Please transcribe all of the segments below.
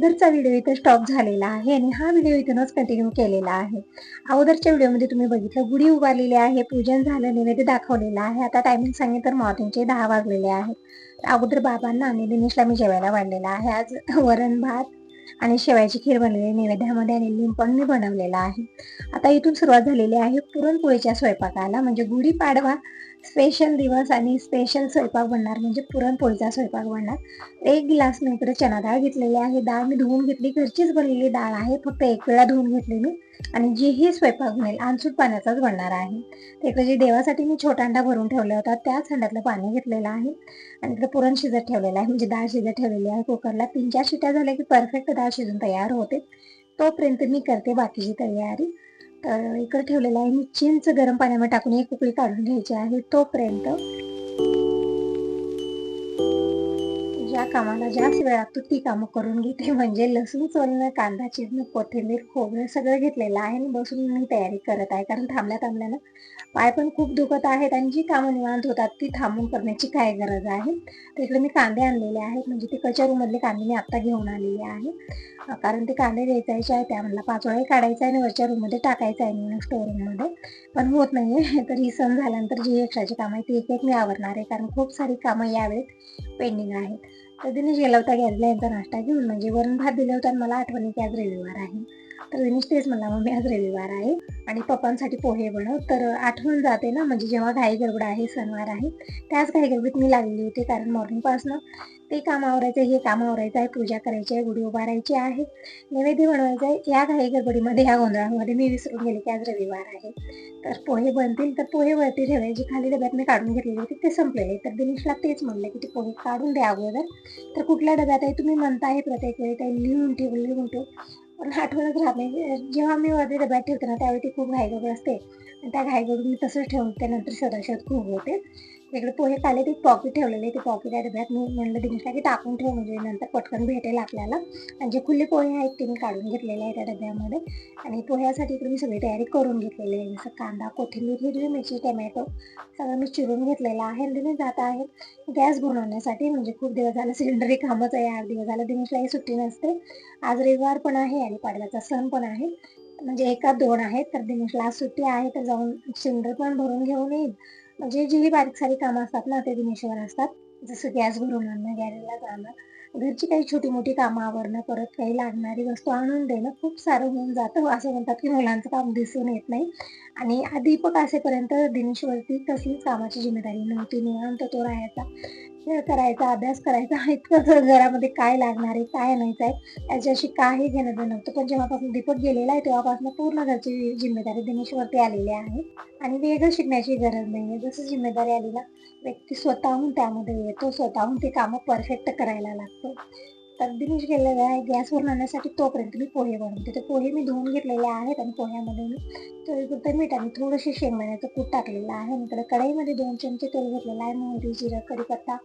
अगोदरचा व्हिडिओ इथं स्टॉप झालेला आहे आणि हा व्हिडिओ इथूनच कंटिन्यू केलेला आहे. अगोदरच्या व्हिडिओमध्ये तुम्ही बघितलं गुढी उभारलेली आहे पूजन झालं नैवेद्य दाखवलेलं आहे. आता टायमिंग सांगितलं तर मॉर्निंगचे दहा वाजलेले आहेत. अगोदर बाबांना आणि दिनेशला मी जेवायला वाढलेला आहे. आज वरण भात आणि शेवयाची खीर बनलेली नैवेद्यामध्ये आणि लिंब पण मी बनवलेला आहे. आता इथून सुरुवात झालेली आहे पुरणपोळीच्या स्वयंपाकाला. म्हणजे गुढीपाडवा स्पेशल दिवस आणि स्पेशल स्वयंपाक बनणार. म्हणजे पुरणपोळीचा स्वयंपाक बनणार. एक गिलास मी इकडे चना डाळ घेतलेली आहे. डाळ मी धुवून घेतली. घरचीच बनलेली डाळ आहे. फक्त एक वेळा धुवून घेतली मी. आणि जीही स्वयंपाक बनेल आणसूट पाण्याचाच बनणार आहे. तर इकडे जे देवासाठी मी छोटा अंडा भरून ठेवला होता त्याच अंड्यातलं पाणी घेतलेलं आहे. आणि इकडे पुरण शिजत ठेवलेलं आहे म्हणजे डाळ शिजत ठेवलेली आहे कुकरला. तीन चार शिट्या झाल्या की परफेक्ट डाळ शिजून तयार होते. तोपर्यंत मी करते बाकीची तयारी. तर इकडे ठेवलेलं आहे मी चिंच गरम पाण्यामध्ये टाकून एक उकळी काढून घ्यायची आहे. तोपर्यंत या कामाला जास्त वेळ लागतो ती कामं करून घेते म्हणजे लसूण सोलणं कांदा चिरणं कोथिंबीर खोबरं सगळं घेतलेलं आहे आणि बसून मी तयारी करत आहे. कारण थांबल्या थांबल्यानं पाय पण खूप दुखत आहेत आणि जी कामं निवांत होतात ती थांबून करण्याची काय गरज आहे? तर इकडे मी कांदे आणलेले आहेत. म्हणजे ते कचरूमधले कांदे मी आत्ता घेऊन आलेले आहे. कारण ते कांदे वेचायचे आहे त्यामधला पाचोळाही काढायचा आहे आणि वरच्या रूममध्ये टाकायचं आहे मी स्टोरूममध्ये पण होत नाही आहे तर ही सण झाल्यानंतर जी एक्स्ट्राची कामं आहे ती एक एक मी आवरणार आहे. कारण खूप सारी कामं यावेळेस पेंडिंग आहेत. तर दिनेश गेला होता गॅसला यांचा नाश्ता घेऊन. म्हणजे वरण भात दिला होता मला आठवणी की आज रविवार आहे. तर दिनेश तेच म्हणला मम्मी आज रविवार आहे आणि पप्पांसाठी पोहे बनव. तर आठवण जाते ना म्हणजे जेव्हा घाई गडबड आहे सणवार आहे त्याच घाई गडबडीत मी लागलेली होती. कारण मॉर्निंगपासनं ते काम आवरायचं हे काम आवरायचं आहे पूजा करायची आहे गुढी उभारायची आहे नैवेद्य बनवायचं आहे. या घाई गडबडीमध्ये या गोंधळामध्ये मी विसरून गेले की आज रविवार आहे. तर पोहे बनतील तर पोहे वरती ठेवायचे. खाली डब्यात मी काढून घेतलेले होते ते संपलेले. तर दिनेशला तेच म्हणलं की ते पोहे काढून द्या अगोदर. तर कुठल्या डब्यात आहे तुम्ही म्हणताय प्रत्येक वेळी काही लिहून ठेव लिहून ठेव. पण आठवणच राहत नाही जेव्हा मी वरती डब्यात ठेवते ना त्यावेळी ती खूप घाईगडबड असते. आणि त्या घाईगडून मी तसंच ठेवून त्यानंतर शोधाशोध खूप होते. इकडे पोहे खाले ते पॉकेट ठेवलेले ते पॉकेट आहे डब्यात मी म्हणलं दिनेशला टाकून ठेव म्हणजे नंतर पटकन भेटेल आपल्याला. आणि जे खुले पोहे आहेत ते मी काढून घेतलेले आहे त्या डब्यामध्ये. आणि पोह्यासाठी इकडे मी सगळी तयारी करून घेतलेली आहे. जसं कांदा कोथिंबीर हिरवी मिरची टोमॅटो सगळं मी चिरून घेतलेलं आहे. आणि दिनेश जात आहे गॅस बनवण्यासाठी म्हणजे खूप दिवस झालं सिलेंडर कामच आहे. आठ दिवस झालं दिनेशलाही सुट्टी नसते. आज रविवार पण आहे आणि पाडव्याचा सण पण आहे. म्हणजे एका दोन आहेत. तर दिनेशला आज सुट्टी आहे. तर जाऊन सिलेंडर पण भरून घेऊन येईल. म्हणजे जी बारीक सारी कामं असतात ना ते दिनेशवर असतात. जसं गॅस भरून आणणं गॅरेजला जाणं. घरची काही छोटी मोठी कामं आवरणं परत काही लागणारी वस्तू आणून देणं खूप सारं होऊन जातं. असं म्हणतात की मुलांचं काम दिसून येत नाही. आणि दीपक असेपर्यंत दिनेशवरती कसलीच कामाची जिम्मेदारी नव्हती. निवांत तो राहायचा. खेळ करायचा अभ्यास करायचा इतकं घरामध्ये काय लागणार आहे काय नाहीच आहे त्याच्याशी काही घेणं देणं नव्हतं. पण जेव्हापासून दीपक गेलेला आहे तेव्हापासून पूर्ण घरची जिम्मेदारी दिनेशवरती आलेली आहे. आणि वेगळं शिकण्याची गरज नाही आहे जसं जिम्मेदारी आली ना व्यक्ती स्वतःहून त्यामध्ये येतो स्वतःहून ते कामं परफेक्ट करायला लागतो. तर दिनेश गेलेला आहे गॅसवर आणण्यासाठी तोपर्यंत मी पोहे बनवते. तर पोहे मी धुवून घेतलेले आहेत आणि पोह्यामध्ये मी चवीपुरतं मीठ आणि थोडंसं शेंगदाण्याचं कूट टाकलेलं आहे. आणि इकडे कढईमध्ये दोन चमचे तेल घेतलेलं आहे मोहरी जिरं कढीपत्ता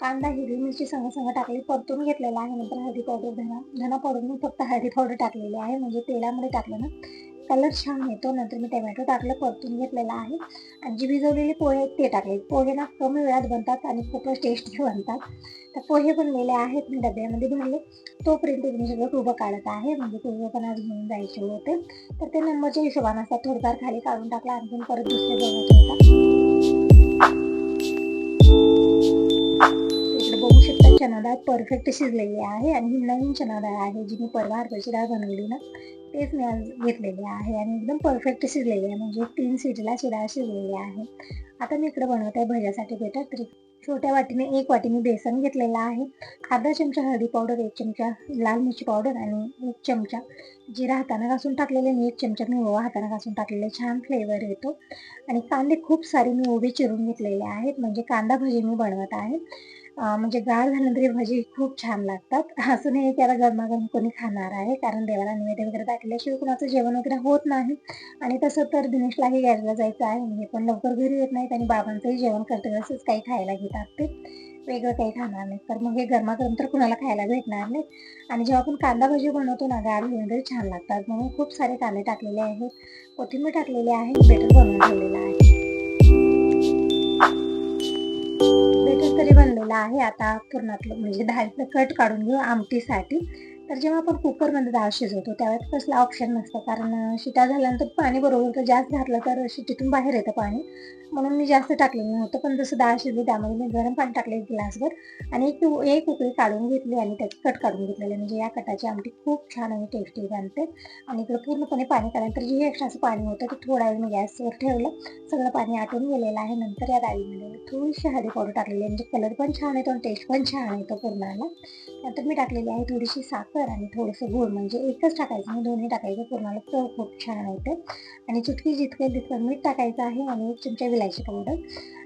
कांदा हिरवी मिरची संग संग टाकली परतून घेतलेला आहे. नंतर हळदी पावडर धना धना पावडर मी फक्त हळदी पावडर टाकलेली आहे. म्हणजे तेलामध्ये टाकलं ना. कलर छान येतो. नंतर मी टमॅटो टाकलं परतून घेतलेला आहे. आणि जी भिजवलेले पोहे आहेत ते टाकले. पोहे ना कमी वेळात बनतात आणि खूपच टेस्टी बनतात. तर पोहे बनलेले आहेत मी डब्यामध्ये भरले. तोपर्यंत मी सगळं उभं काढत आहे. म्हणजे तुझं पण आज घेऊन जायचे होते. तर ते नंबरच्या हिशोबाने असतात थोडंफार खाली काढून टाकला. आणखीन परत दुसरे बनवत होता. बघू शकता चना डाळ परफेक्ट शिजलेली आहे. आणि ही नवीन चना डाळ आहे जी मी परवा हरभऱ्याची डाळ बनवली ना. तेच मी घेतलेले आहे आणि एकदम परफेक्ट शिजलेली आहे. म्हणजे तीन सीटला शिरा शिजलेले आहे आता मी इकडे बनवत आहे भज्यासाठी बेटर तरी. छोट्या वाटीने एक वाटी मी बेसन घेतलेलं आहे. अर्धा चमचा हळदी पावडर एक चमचा लाल मिरची पावडर आणि एक चमचा जिरा हाताने घासून टाकलेले आणि एक चमचा मी ओवा हाताने घासून टाकलेले छान फ्लेवर येतो. आणि कांदे खूप सारे मी उभे चिरून घेतलेले आहेत. म्हणजे कांदा भजी मी बनवत आहे. म्हणजे गार झाल्यानंतर भजी भाजी खूप छान लागतात. असं नाही गरमागरम कोणी खाणार आहे कारण देवाला नैवेद्य वगैरे टाकल्याशिवाय कुणाचं जेवण वगैरे होत नाही. आणि तसं तर दिनेशलाही घ्यायला जायचं आहे हे पण लवकर घरी येत नाहीत आणि बाबांचंही जेवण करते वेळेसच काही खायला घेतात ते वेगळं काही खाणार नाही. तर मग हे गरमागरम तर कुणाला खायला भेटणार नाही. आणि जेव्हा आपण कांदा भाजी बनवतो ना गार झाल्यानंतर छान लागतात. म्हणून खूप सारे कांदे टाकलेले आहेत. कोथिंबीर टाकलेली आहे बेटर बनवून ठेवलेलं आहे. बेटर तरी बनलेला आहे. आता पुरणातलं म्हणजे डाळीतलं कट काढून घेऊ आमटीसाठी. तर जेव्हा आपण कुकरमध्ये डाळ शिजवतो त्यावेळेस कसला ऑप्शन नसतं. कारण अ, शिटा झाल्यानंतर पाणी बरोबर जास्त घातलं तर शिटीतून बाहेर येतं पाणी. म्हणून मी जास्त टाकलेलं नव्हतं. पण जसं डाळ शिजली त्यामध्ये मी गरम पाणी टाकले एक ग्लासभर. आणि एक एक उकळी काढून घेतली आणि त्याची कट काढून घेतलेली. म्हणजे या कटाची आमटी खूप छान आणि टेस्टी बनते. आणि इकडे पूर्णपणे पाणी काढल्यानंतर जे एक्स्ट्राचं पाणी होतं ते थोडा वेळ मी गॅसवर ठेवलं. सगळं पाणी आटून गेलेलं आहे. नंतर या डाळीमध्ये थोडीशी हळदी पावडर टाकलेली म्हणजे कलर पण छान येतो आणि टेस्ट पण छान येतो पूर्णाला. नंतर मी टाकलेली आहे थोडीशी साखर आणि थोडंसं गूळ. म्हणजे एकच टाकायचं आणि दोन्ही टाकायचं पूर्णाला चव खूप छान येते आणि चुटकी जितकं तितकं मीठ टाकायचं आहे आणि एक चमचा विलायची पावडर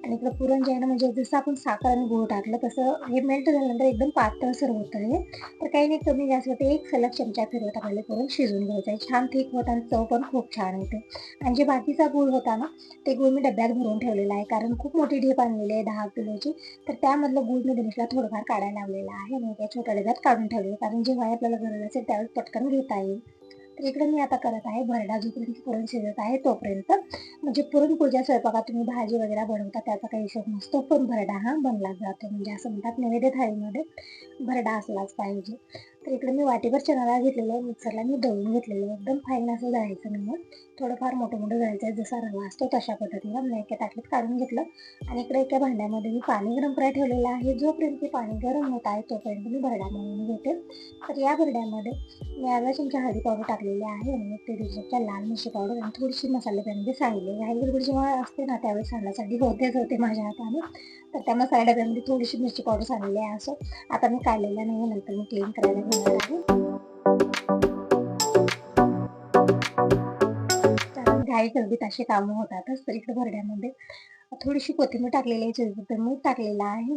आणि इकडं पुरण जे आहे ना म्हणजे जसं आपण साखर आणि गूळ टाकलं तसं हे मेल्ट झाल्यानंतर एकदम पातळसर होतं हे तर काही नाही कमी गॅसवरती एक सलग चमचा फिरवत आपल्याला पुरण शिजून घ्यायचं आहे. छान थिक होतं आणि चव पण खूप छान येते आणि जे बाकीचा गूळ होता ना ते गूळ मी डब्यात भरून ठेवलेला आहे. कारण खूप मोठी ढेप आणलेली आहे दहा किलोची. तर त्यामधलं गूळ मी दिनेशला थोडंफार काढायला लावलेलं आहे. आणि त्या छोट्या डब्यात काढून ठेवले. कारण जेव्हा आपल्याला गरज असेल त्यावेळेस पटकन घेता येईल. तर इकडे मी आता करत आहे भरडा जोपर्यंत पुरण शिजत आहे तोपर्यंत. म्हणजे पुरणपोळीच्या स्वयंपाकात तुम्ही भाजी वगैरे बनवता त्याचा काही हिशोब नसतो. पण भरडा हा बनला जातो. म्हणजे असं म्हणतात नैवेद्य थाळीमध्ये. भरडा असलाच पाहिजे. तर इकडे मी वाटीभर चणाला डाळ घेतलेलं आहे मिक्सरला मी दळून घेतलेलं आहे. एकदम फाईन असं दळायचं नाही थोडंफार मोठं मोठं दळायचं आहे. जसा रवा असतो तशा पद्धतीनं मी एका ताटलीत काढून घेतलं. आणि इकडे एका भांड्यामध्ये मी पाणी गरम करायला ठेवलेलं आहे. जोपर्यंत ते पाणी गरम होत आहे तोपर्यंत मी भरडा म्हणून घेते. तर या भरड्यामध्ये मी अर्धा चमचा हळदी पावडर टाकलेली आहे आणि ते चमचा लाल मिरची पावडर आणि थोडीशी मसाले त्यामध्ये सांगितले घाई गडबड जेव्हा असते ना त्यावेळेस सांगण्यासाठी होतेच होते माझ्या हाताने. तर त्या मसाला डब्यामध्ये थोडीशी मिरची पावडर झालेली आहे. असं आता मी काढलेलं नाही नंतर मी क्लीन करायला घेणार आहे. कारण घाई गर्दीत असे कामं होतातच तर इकडे भरड्यामध्ये थोडीशी कोथिंबीर टाकलेली आहे चिरपुर मीठ टाकलेलं आहे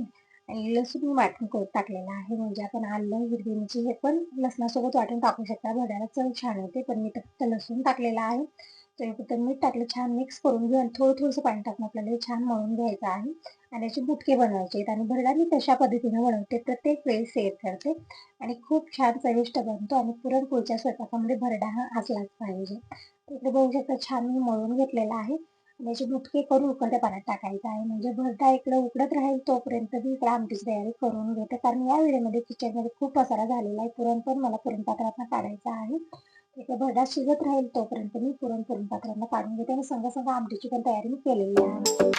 आणि लसूण मी वाटून करून टाकलेलं आहे. म्हणजे आपण आलं हिरवी मिरची हे पण लसणासोबत वाटून टाकू शकता भरड्याला चव छान होते पण मी तर फक्त लसूण टाकलेलं आहे. तर मीठ टाकलं छान मिक्स करून घेऊ आणि थोडं थोडंसं पाणी टाकून आपल्याला हे छान मळून घ्यायचं आहे. आणि याचे बुटके बनवायचे आहेत. आणि भरडा मी तशा पद्धतीने बनवते प्रत्येक वेळेस सेट करते. आणि खूप छान चविष्ट बनतो आणि पुरणपोळीच्या स्वयंपाकामध्ये भरडा हा असलाच पाहिजे. इकडे बघू शकता छान मी मळून घेतलेला आहे. आणि याचे बुटके करून उकडत्या पाण्यात टाकायचं आहे. म्हणजे भरडा इकडे उकडत राहील तोपर्यंत मी इकडे आमटीची तयारी करून घेते. कारण या वेळेमध्ये किचनमध्ये खूप पसारा झालेला आहे. पुरण पण मला पुरणपात्रातनं काढायचा आहे. इकडे भरडा शिजत राहील तोपर्यंत मी पुरण पात्रांना काढून घेते आणि संघ संघ आमटीची पण तयारी मी केलेली आहे.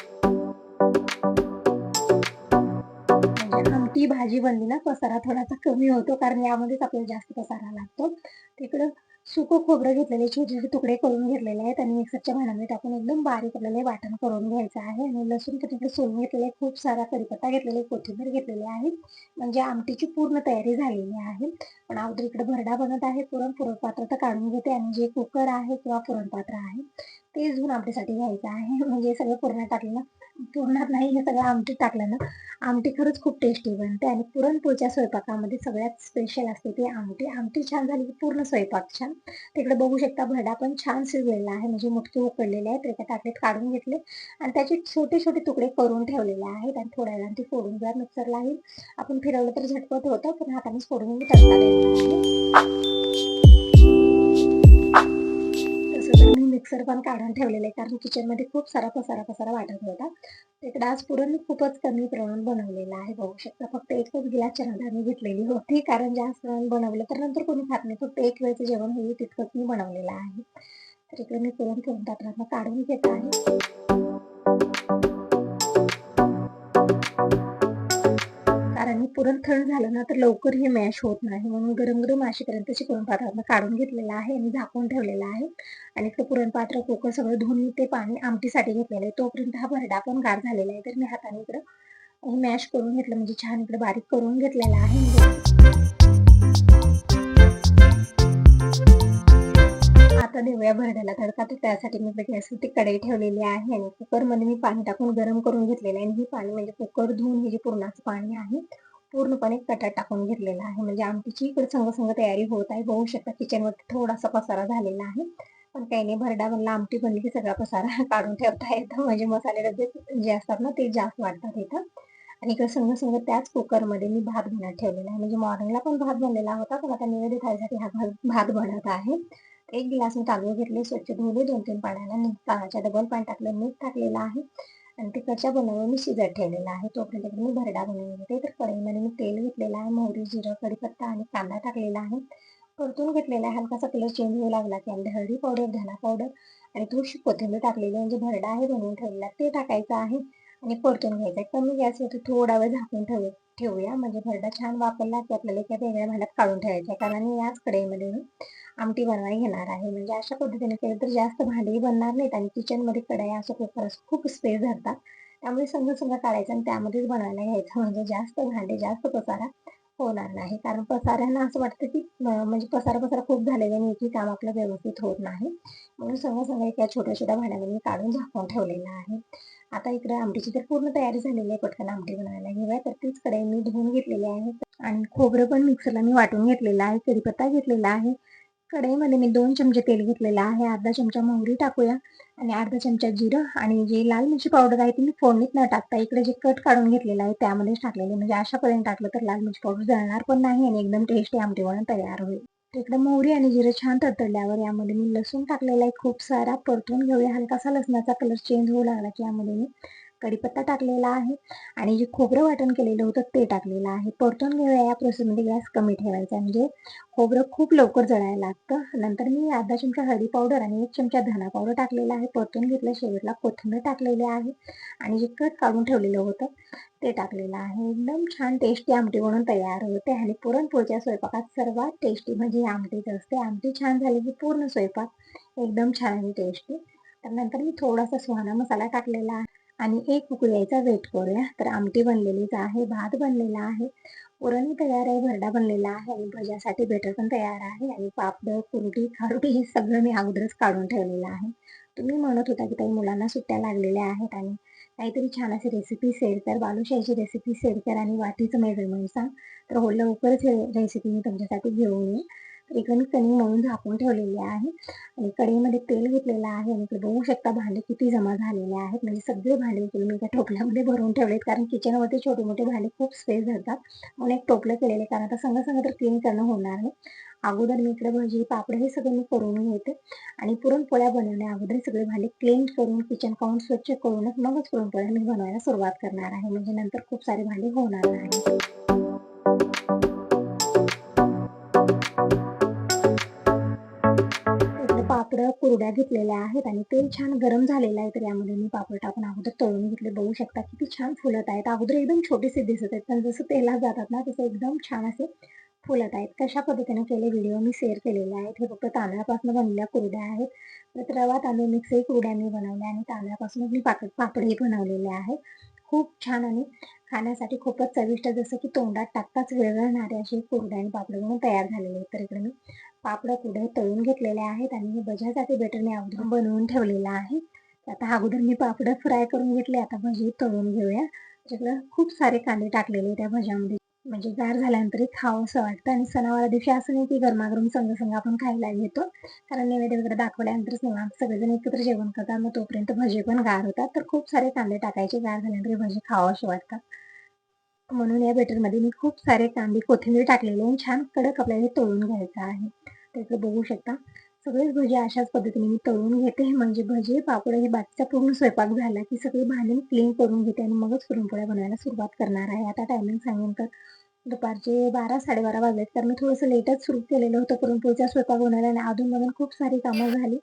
म्हणजे आमटी भाजी बनली ना पसारा थोडासा कमी होतो कारण यामध्येच आपल्याला जास्त पसारा लागतो. तिकडं सुकं खोबरं घेतलेले छोटे छोटे तुकडे करून घेतलेले आहेत आणि मिक्सरच्या भांड्यामध्ये टाकून एकदम बारीक आपल्याला हे वाटण करून घ्यायचं आहे. आणि लसूण तर तिकडे सोलून घेतलेले खूप सारा कढीपत्ता घेतलेले कोथिंबीर घेतलेले आहे. म्हणजे आमटीची पूर्ण तयारी झालेली आहे. पण अगोदर इकडे भरडा बनत आहे. पुरण पुरणपात्र तर काढून घेते आणि जे कुकर आहे किंवा पुरणपात्र आहे ते धुवून आमटीसाठी घ्यायचं आहे. म्हणजे सगळं पुरण टाकलेलं पुरणार नाही हे सगळं आमटी टाकलं ना. आमटी खरंच खूप टेस्टी बनते आणि पुरणपोळीच्या स्वयंपाकामध्ये सगळ्यात स्पेशल असते ती आमटी. आमटी छान झाली की पूर्ण स्वयंपाक छान. तिकडे बघू शकता भरडा पण छान शिजलेला आहे. म्हणजे मुटके उकडलेले आहेत. एका टाकलेत काढून घेतले आणि त्याचे छोटे छोटे तुकडे करून ठेवलेले आहेत आणि थोड्या वेळाने ते फोडून जर मिक्सरलाही आपण फिरवलं तर झटपट होतं. पण हातानेच फोडून मी तडका मिक्सर पण काढून ठेवलेलं आहे कारण किचनमध्ये खूप सारा पसारा पसारा वाटत होता तिकडे आज पुरण खूपच कमी प्रमाणात बनवलेलं आहे बघू शकता. फक्त एकच गिलास चणा मी घेतलेली होती. कारण जास्त प्रमाणात बनवलं तर नंतर कोणी खात नाही. फक्त एक वेळचं जेवण होईल तितकंच मी बनवलेलं आहे. तर इकडे मी पुरण करून टाकलं काढून घेत आहे. कारण पुरण थंड झालं ना तर लवकर हे मॅश होत नाही. म्हणून गरम गरम अशीपर्यंत पुरण पात्रातनं काढून घेतलेलं आहे आणि झाकून ठेवलेलं आहे. आणि इकडे पुरणपात्र कुकर सगळं धुवून ते पाणी आमटीसाठी घेतलेलं आहे. तोपर्यंत हा भरडा पण गार झालेला आहे. तर मी हाताने इकडं मॅश करून घेतलं. म्हणजे छान इकडे बारीक करून घेतलेला आहे. आता देवळ्या भरड्याला तडका तर त्यासाठी मी गॅसवरती कढई ठेवलेली आहे आणि कुकरमध्ये मी पाणी टाकून गरम करून घेतलेलं आहे. आणि हे पाणी म्हणजे कुकर धुवून हे जे पुरणाचं पाणी आहे पूर्णपणे कटात टाकून घेतलेलं आहे. म्हणजे आमटीची इकडे संग तयारी होत आहे. बघू शकता किचनवरती थोडासा पसारा झालेला आहे. पण काही नाही भरडा बनला आमटी बनली की सगळा पसारा काढून ठेवता येतं. म्हणजे मसाले डबे जे असतात ना ते जास्त वाटतात इथं. आणि इकडे संग त्याच कुकरमध्ये मी भात बनत ठेवलेला आहे. म्हणजे मॉर्निंगला पण भात बनलेला होता पण आता निवेदित थाळीसाठी हा भात बनत आहे. एक ग्लास मी तांदूळ घेतले स्वच्छ धुवले दोन तीन पाण्याला तांदळाच्या डबल पाणी टाकलं मीठ टाकलेलं आहे. आणि तिकडच्या बनवून मी शिजत ठेवलेला आहे. तोपर्यंत इकडे मी भरडा बनवून घेते. तर कढईमध्ये मी तेल घेतलेलं आहे मोहरी जिरं कढीपत्ता आणि कांदा टाकलेला आहे. परतून घेतलेला आहे हलकासा कलर चेंज होऊ लागला की आणि हळदी पावडर धना पावडर आणि थोडीशी कोथिंबीर टाकलेली म्हणजे भरडा आहे बनवून ठेवलेला ते टाकायचं आहे. आणि परतून घ्यायचं आहे कमी गॅसवरती थोडा वेळ झाकून ठेवू ठेवूया. म्हणजे भरडा छान वापरला की आपल्याला एका वेगळ्या भांड्यात काढून ठेवायचा कारण याच कढईमध्ये आमटी बनवायला घेणार आहे. म्हणजे अशा पद्धतीने केलं तर जास्त भांडेही बनणार नाहीत आणि किचनमध्ये कढया असं कुकर खूप स्पेस धरतात. त्यामुळे संघ संघ काढायचं आणि त्यामध्येच बनवायला घ्यायचं. म्हणजे जास्त भांडे जास्त पसारा होणार नाही. कारण पसाऱ्यांना असं वाटतं की म्हणजे पसारा पसारा खूप झालेला आणि एकही काम आपलं व्यवस्थित होत नाही. म्हणून सगळं सगळं एका छोट्या छोट्या भांड्यामध्ये मी काढून झाकून ठेवलेलं आहे. आता इकडे आमटीची तर पूर्ण तयारी झालेली आहे पटकन आमटी बनवायला. घेऊया तर तीच कडे मी धुवून घेतलेली आहे. आणि खोबरं पण मिक्सरला मी वाटून घेतलेलं आहे कढीपत्ता घेतलेला आहे. कढईमध्ये मी दोन चमचे तेल घेतलेलं आहे. अर्धा चमचा मोहरी टाकूया आणि अर्धा चमचा जिरं आणि जे लाल मिरची पावडर आहे ती मी फोडणीत न टाकता इकडे जे कट काढून घेतलेलं आहे त्यामध्येच टाकलेले म्हणजे अशापर्यंत टाकलं तर लाल मिरची पावडर जळणार पण नाही आणि एकदम टेस्टी आमटी म्हणून तयार होईल. इकडे मोहरी आणि जिरं छान तडतडल्यावर यामध्ये मी लसूण टाकलेला आहे. खूप सारा परतून घेऊया. हलकासा लसणाचा कलर चेंज होऊ लागला की यामध्ये मी कढीपत्ता टाकलेला आहे आणि जे खोबरं वाटण केलेलं होतं ते टाकलेलं आहे. परतून घेऊया या प्रोसेसमध्ये गॅस कमी ठेवायचा म्हणजे खोबरं खूप लवकर जळायला लागतं. नंतर मी अर्धा चमचा हळदी पावडर आणि एक चमचा धना पावडर टाकलेला आहे. परतून घेतलं शेवटला कोथिंबीर टाकलेली आहे आणि जे कट काढून ठेवलेलं होतं ते टाकलेलं आहे. एकदम छान टेस्टी आमटी म्हणून तयार होते आणि पुरणपोळीच्या स्वयंपाकात सर्वात टेस्टी म्हणजे आमटीच असते. आमटी छान झाली की पूर्ण स्वयंपाक एकदम छान आणि टेस्टी तर नंतर मी थोडासा सुहाणा मसाला टाकलेला आहे. आणि एक उकळी वेट करूया. तर आमटी बनलेलीच आहे भात बनलेला आहे पुरणही तयार आहे भरडा बनलेला आहे आणि भज्यासाठी बेटर पण तयार आहे आणि पापड कुरडी खारुटी हे सगळं मी अगोदरच काढून ठेवलेलं आहे. तुम्ही म्हणत होता की काही मुलांना सुट्ट्या लागलेल्या आहेत आणि काहीतरी छान अशी रेसिपी शेअर कर बालुशाहीची रेसिपी शेअर कर आणि वाटीचं मेजरमेंट सांग. तर हो लवकरच रेसिपी मी तुमच्यासाठी घेऊन येईल इकडे कणी म्हणून झाकून ठेवलेली आहे आणि कढईमध्ये तेल घेतलेलं आहे आणि इकडे बघू शकता भांडे किती जमा झालेले आहेत. म्हणजे सगळे भांडे इकडे मी त्या टोपल्यामध्ये भरून ठेवलेत. कारण किचनवरती छोटे मोठे भांडे खूप स्पेस धरतात. म्हणून एक टोपलं केलेले कारण आता संग संग तर क्लीन करणं होणार नाही अगोदर मी इकडे भजी पापड हे सगळं मी करून घेते. आणि पुरणपोळ्या बनवण्या अगोदर सगळे भांडे क्लीन करून किचन काउंट स्वच्छ करूनच मगच पुरणपोळ्या मी बनवायला सुरुवात करणार आहे. म्हणजे नंतर खूप सारे भांडे होणार नाही कुरड्या घेतलेल्या आहेत आणि तेल छान गरम झालेलं आहे तर यामध्ये मी पापड टाकून अगोदर तळून घेतले. बघू शकता किती छान फुलत आहेत. अगोदर एकदम छोटेसे दिसत आहेत पण जसं तेलात जातात ना तसं एकदम छान असे फुलत आहेत. कशा पद्धतीने केले व्हिडिओ मी शेअर केलेले आहेत. हे फक्त तांदळापासून बनलेल्या कुरड्या आहेत. तर रवा तांदूळ मिक्सही कुरड्या मी बनवल्या आणि तांदळापासून मी पापड पापडही बनवलेले आहेत. खूप छान आणि खाण्यासाठी खूपच चविष्ट जसं की तोंडात टाकताच वेगळणारे असे कुरड्या आणि पापड म्हणून तयार झालेले आहेत. तर इकडे मी पापड पुढे तळून घेतलेले आहेत आणि भज्यासाठी बेटर मी अगोदर बनवून ठेवलेला आहे. आता अगोदर मी पापड फ्राय करून घेतले आता भजी तळून घेऊया. त्याच्याकडे खूप सारे कांदे टाकलेले त्या भज्यामध्ये. म्हणजे गार झाल्यानंतर खावं असं वाटतं आणि सणावारा दिवशी असं नाही की गरमागरम संग संग आपण खायला घेतो कारण नैवेद्य वगैरे दाखवल्यानंतर निवांत सगळेजण एकत्र जेवण करतात मग तोपर्यंत भजे पण गार होतात. तर खूप सारे कांदे टाकायचे गार झाल्यानंतर भजी खावं असं वाटतात. म्हणून या बेटरमध्ये मी खूप सारे कांदे कोथिंबीर टाकलेले आणि छान कडक आपल्याला तळून घ्यायचं आहे. त्याचं बघू शकता सगळेच भजी अशाच पद्धतीने मी तळून घेते. म्हणजे भजी पापड हे बाकीचा पूर्ण स्वयंपाक झाला की सगळी भांडी मी क्लीन करून घेते आणि मगच पुरणपोळ्या बनवायला सुरुवात करणार आहे. आता टायमिंग सांगेन तर दुपारचे बारा साडेबारा वाजलेत तर मी थोडंसं लेटच सुरू केलेलं होतं पुरणपोळीचा स्वयंपाक बनवायला आणि अधूनमधून खूप सारी कामं झाली.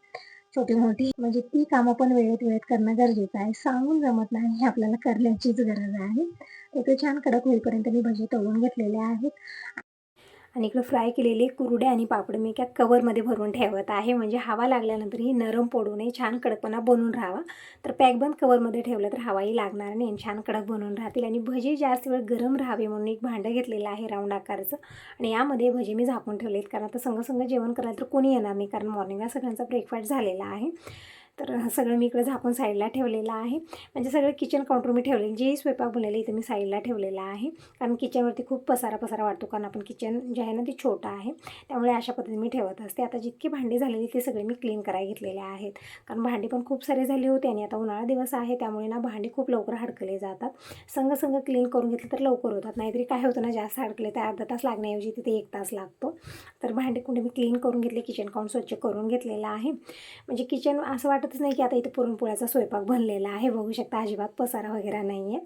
छोटी मोठी म्हणजे ती कामं पण वेळेत वेळेत करणं गरजेचं आहे. सांगून जमत नाही हे आपल्याला करण्याचीच गरज आहे. ते छान कडक होईपर्यंत मी भजी तळून घेतलेले आहेत. आणि इकडं फ्राय केलेले कुरडे आणि पापड मी एका कवरमध्ये भरून ठेवत आहे. म्हणजे हवा लागल्यानंतर ही नरम पडू नये छान कडकपणा बनून राहावा. तर पॅकबंद कवरमध्ये ठेवलं तर हवाही लागणार नाही छान कडक बनून राहतील. आणि भजे जास्त वेळ गरम राहावे म्हणून एक भांडं घेतलेलं आहे राऊंड आकाराचं. आणि यामध्ये भजे मी झाकून ठेवलेत. कारण आता संघ जेवण करायला तर कोणी येणार नाही. कारण मॉर्निंगला सगळ्यांचा ब्रेकफास्ट झालेला आहे. तर सगळं मी इकडे झाकून साईडला ठेवलेलं आहे. म्हणजे सगळं किचन काउंटर मी ठेवलेलं जे स्वयंपाक बनलेलं इथे मी साईडला ठेवलेला आहे. कारण किचनवरती खूप पसारा पसारा वाटतो कारण आपण किचन जे आहे ना ते छोटं आहे. त्यामुळे अशा पद्धतीने मी ठेवत असते. आता जितके भांडे झालेले ते सगळे मी क्लीन करायला घेतलेले आहेत. कारण भांडी पण खूप सारे झाले होते आणि आता उन्हाळा दिवस आहे त्यामुळे ना भांडी खूप लवकर हडकले जातात. संग संग क्लीन करून घेतलं तर लवकर होतात. नाहीतरी काय होतं ना जास्त हडकले तर अर्धा तास लागण्याऐवजी तिथे एक तास लागतो. तर भांडे कुठे मी क्लीन करून घेतले किचन काउंट स्वच्छ करून घेतलेलं आहे. म्हणजे किचन असं वाटत वाटतच नाही की आता इथे पुरणपोळ्याचा स्वयंपाक बनलेला आहे. बघू शकता अजिबात पसारा वगैरे नाही आहे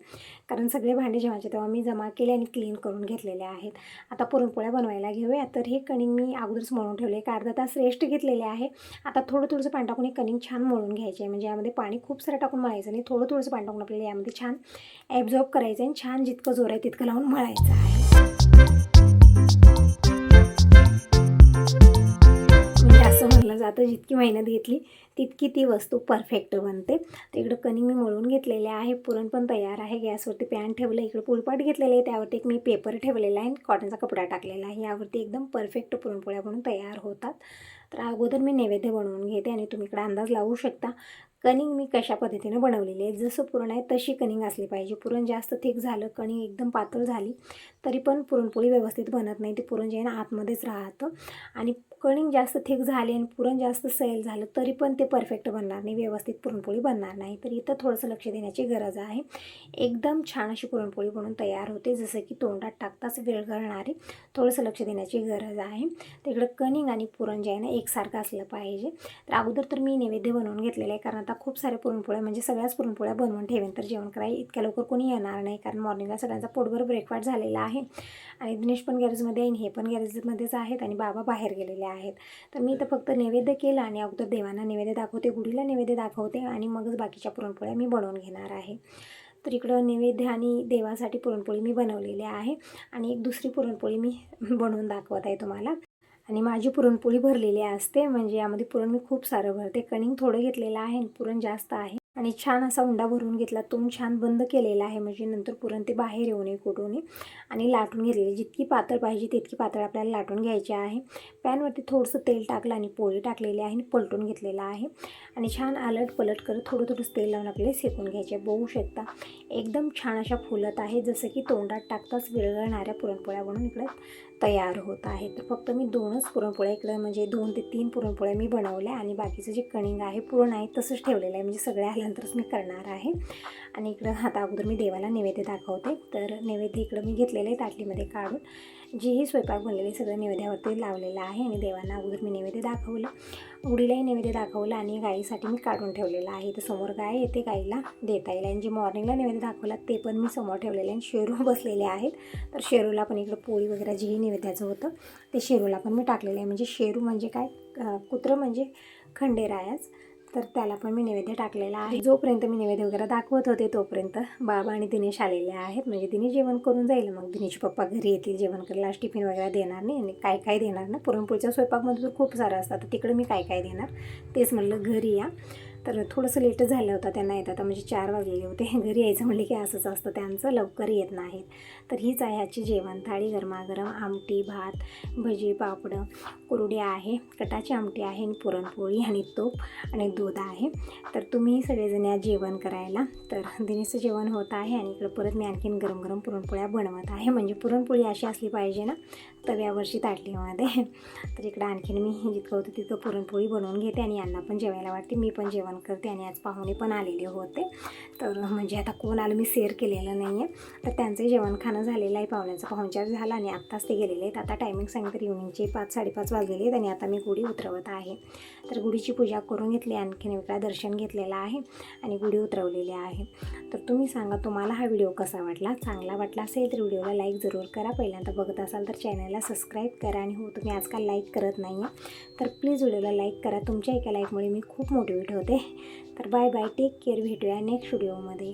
कारण सगळे भांडे जेव्हाचे तेव्हा मी जमा केले आणि क्लीन करून घेतलेले आहेत. आता पुरणपोळ्या बनवायला घेऊया. तर हे कणिंग मी अगोदरच मळून ठेवले एक अर्धा तास रेस्ट घेतलेले आहे. आता थोडं थोडंसं पाणी टाकून हे कणिंग छान मळून घ्यायचे. आहे म्हणजे यामध्ये पाणी खूप सारं टाकून मळायचं आणि थोडं थोडंसं पाणी टाकून आपल्याला यामध्ये छान ॲब्झॉर्ब करायचं आणि छान जितकं जोर आहे तितकं लावून मळायचं आहे. म्हणजे जातं. जितकी मेहनत घेतली तितकी ती वस्तू परफेक्ट बनते. तर इकडं कणिक मी मळून घेतलेले आहे. पुरण पण तयार आहे. गॅसवरती पॅन ठेवलं इकडं पुलपाट घेतलेलं आहे. त्यावरती एक मी पेपर ठेवलेला आहे कॉटनचा कपडा टाकलेला आहे. यावरती एकदम परफेक्ट पुरणपोळ्या बनून तयार होतात. तर अगोदर मी नैवेद्य बनवून घेते आणि तुम्ही इकडे अंदाज लावू शकता. कनिंग मी कशा पद्धतीनं बनवलेली आहे? जसं पुरण आहे तशी कनिंग असली पाहिजे. पुरण जास्त थिक झालं कणिंग एकदम पातळ झाली तरी पण पुरणपोळी व्यवस्थित बनत नाही. ते पुरण जे आहे ना आतमध्येच राहतं. आणि कणिंग जास्त थिक झाली आणि पुरण जास्त सैल झालं तरी पण ते परफेक्ट बनणार नाही व्यवस्थित पुरणपोळी बनणार नाही. तर इथं थोडंसं लक्ष देण्याची गरज आहे. एकदम छान अशी पुरणपोळी बनून तयार होते. जसं की तोंडात टाकताच वेळ घालणारी थोडंसं लक्ष देण्याची गरज आहे. तिकडं कणिंग आणि पुरण जे आहे ना एकसारखं असलं पाहिजे. तर अगोदर तर मी नैवेद्य बनवून घेतलेलं आहे कारण आता खूप साऱ्या पुरणपोळ्या म्हणजे सगळ्याच पुरणपोळ्या बनवून ठेवेन. तर जेवण करायला इतक्या लवकर कोणी येणार नाही कारण मॉर्निंगला सगळ्यांचा पोटभर ब्रेकफास्ट झालेला आहे. आणि दिनेश पण गॅरेजमध्ये आहे हे पण गॅरेजमध्येच आहेत आणि बाबा बाहेर गेलेले आहेत. तर मी तर फक्त नैवेद्य केला आणि अगोदर देवांना नैवेद्य दाखवते गुढीला नैवेद्य दाखवते आणि मगच बाकीच्या पुरणपोळ्या मी बनवून घेणार आहे. तर इकडं नैवेद्य आणि देवासाठी पुरणपोळी मी बनवलेली आहे आणि एक दुसरी पुरणपोळी मी बनवून दाखवत आहे तुम्हाला. आणि माझी पुरणपोळी भरलेली असते म्हणजे यामध्ये पुरण मी खूप सारं भरते. कणिंग थोडं घेतलेलं आहे आणि पुरण जास्त आहे. आणि छान असा उंडा भरून घेतला. तोंड छान बंद केलेला आहे म्हणजे नंतर पुरण ते बाहेर येऊ नये कुठूनही नये आणि लाटून घेतलेली. जितकी पातळ पाहिजे तितकी पातळ आपल्याला लाटून घ्यायची आहे. पॅनवरती थोडंसं तेल टाकलं आणि पोळी टाकलेली आहे आणि पलटून घेतलेलं आहे. आणि छान आलट पलट करत थोडं थोडं तेल लावून आपल्याला शेकून घ्यायचे. बघू शकता. एकदम छान अशा फुलत आहे जसं की तोंडात टाकताच विरघळणाऱ्या पुरणपोळ्या म्हणून इकडे तयार होत आहे. तर फक्त मी दोनच पुरणपोळ्या इकडं म्हणजे दोन ते तीन पुरणपोळ्या मी बनवल्या आणि बाकीचं जे कणिंग आहे पूर्ण आहे तसंच ठेवलेलं आहे. म्हणजे सगळे आल्यानंतरच मी करणार आहे. आणि इकडं आता अगोदर मी देवाला नैवेद्य दाखवते. तर नैवेद्य इकडं मी घेतलेलं आहे ताटलीमध्ये काढून. जेही स्वयंपाक बनलेले सगळं नैवेद्यावरती लावलेलं आहे आणि देवांना अगोदर मी नैवेद्य दाखवलं. उडीलाही नैवेद्य दाखवलं आणि गाईसाठी मी काढून ठेवलेलं आहे. तर समोर गाय येते गाईला देता येईल. आणि जे मॉर्निंगला नैवेद्य दाखवला ते पण मी समोर ठेवलेले आणि शेरू बसलेले आहेत. तर शेरूला पण इकडं पोळी वगैरे जेही नैवेद्याचं होतं ते शेरूला पण मी टाकलेलं आहे. म्हणजे शेरू म्हणजे काय? कुत्रं म्हणजे खंडेरायाच. तर त्याला पण मी नैवेद्य टाकलेला आहे. जोपर्यंत मी नैवेद्य वगैरे दाखवत होते तोपर्यंत बाबा आणि दिनेश आलेले आहेत. म्हणजे दिनेश जेवण करून जाईल मग दिनेश पप्पा घरी येतील जेवण करायला. टिफिन वगैरे देणार नाही आणि काय काय देणार ना? पुरणपोळीच्या स्वयंपाकमध्ये खूप सारं असतात तर तिकडे मी काय काय देणार? तेच म्हणलं घरी या. तर थोडंसं लेटच झालं होतं त्यांना येतात म्हणजे चार वाजलेले होते. घरी यायचं म्हणले की असंच असतं. त्यांचं लवकर येत नाहीत. तर हीच आहे ह्याची जेवण. थाळी गरमागरम आमटी भात भजी पापडं कुरडी आहे. कटाची आमटी आहे आणि पुरणपोळी आणि तूप आणि दूध आहे. तर तुम्ही सगळेजण या जेवण करायला. तर दिनेचं जेवण होत आहे आणि इकडं परत मी आणखीन गरम गरम पुरणपोळ्या बनवत आहे. म्हणजे पुरणपोळी अशी असली पाहिजे ना. तव्यावरची ताटलीमध्ये. तर इकडं आणखीन मी जितकं होतं तितकं पुरणपोळी बनवून घेते आणि यांना पण जेवायला वाटते. मी पण जेवण करते आणि आज पाहुणे पण आलेले होते. तर म्हणजे आता कोण आलं मी शेअर केलेलं नाही आहे तर त्यांचंही जेवण खाणं झालेलं आहे. पाहुण्याचं पाहुणचार झाला आणि आत्ताच ते गेलेले आहेत. आता टायमिंग सांगितलं इव्हनिंगचे पाच साडेपाच वाजलेले आहेत आणि आता मी गुढी उतरवत आहे. तर गुढीची पूजा करून घेतली. आणखीन वेगळा दर्शन घेतलेलं आहे आणि गुढी उतरवलेली आहे. तर तुम्ही सांगा तुम्हाला हा व्हिडिओ कसा वाटला? चांगला वाटला असेल तर व्हिडिओला लाईक जरूर करा. पहिल्यांदा बघत असाल तर चॅनलला सबस्क्राईब करा आणि हो तुम्ही आजकाल लाईक करत नाही आहे तर प्लीज व्हिडिओला लाईक करा. तुमच्या एका लाईकमुळे मी खूप मोटिवेट होते. तर बाय बाय टेक केअर भेटूया नेक्स्ट व्हिडिओमध्ये